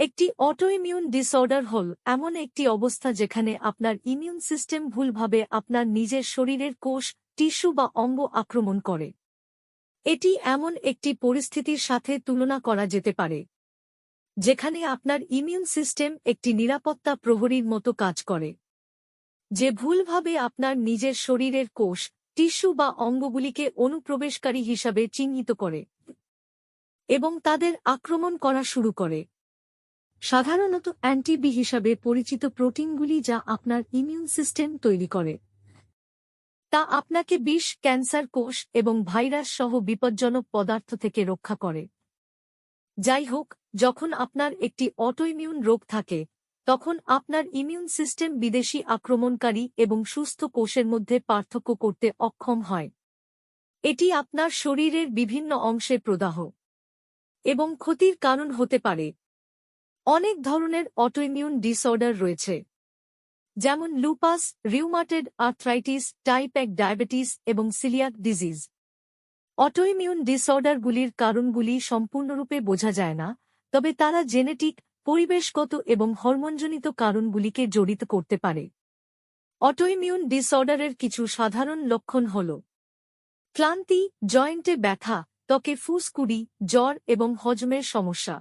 একটি autoimmune disorder হল এমন একটি অবস্থা যেখানে আপনার ইমিউন সিস্টেম ভুলভাবে আপনার নিজের শরীরের কোষ টিস্যু বা অঙ্গ আক্রমণ করে। এটি এমন একটি পরিস্থিতির সাথে তুলনা করা যেতে পারে, যেখানে আপনার ইমিউন সিস্টেম একটি নিরাপত্তা প্রহরীর মতো কাজ করে, যে ভুলভাবে আপনার নিজের শরীরের কোষ টিস্যু বা অঙ্গগুলিকে অনুপ্রবেশকারী হিসাবে চিহ্নিত করে এবং তাদের আক্রমণ করা শুরু করে। সাধারণত অ্যান্টিবি হিসাবে পরিচিত প্রোটিনগুলি যা আপনার ইমিউন সিস্টেম তৈরি করে। তা আপনাকে বিষ, ক্যান্সার কোষ এবং ভাইরাস সহ বিপজ্জনক পদার্থ থেকে রক্ষা করে। যাই হোক, যখন আপনার একটি অটোইমিউন রোগ থাকে, তখন আপনার ইমিউন সিস্টেম বিদেশি আক্রমণকারী এবং সুস্থ কোষের মধ্যে পার্থক্য করতে অক্ষম হয়। এটি আপনার শরীরের বিভিন্ন অংশে প্রদাহ এবং ক্ষতির কারণ হতে পারে। অনেক ধরনের অটোইমিউন ডিসঅর্ডার রয়েছে। যেমন লুপাস রিউমাটেড আর্থ্রাইটিস টাইপ এক ডায়াবেটিস এবং সিলিয়াক ডিজিজ অটোইমিউন ডিসঅর্ডারগুলির কারণগুলি সম্পূর্ণরূপে বোঝা যায় না, তবে তারা জেনেটিক পরিবেশগত এবং হরমোনজনিত কারণগুলিকে জড়িত করতে পারে। অটোইমিউন ডিসঅর্ডারের কিছু সাধারণ লক্ষণ হল ক্লান্তি, জয়েন্টে ব্যথা, ত্বকে ফুসকুড়ি, জ্বর এবং হজমের সমস্যা।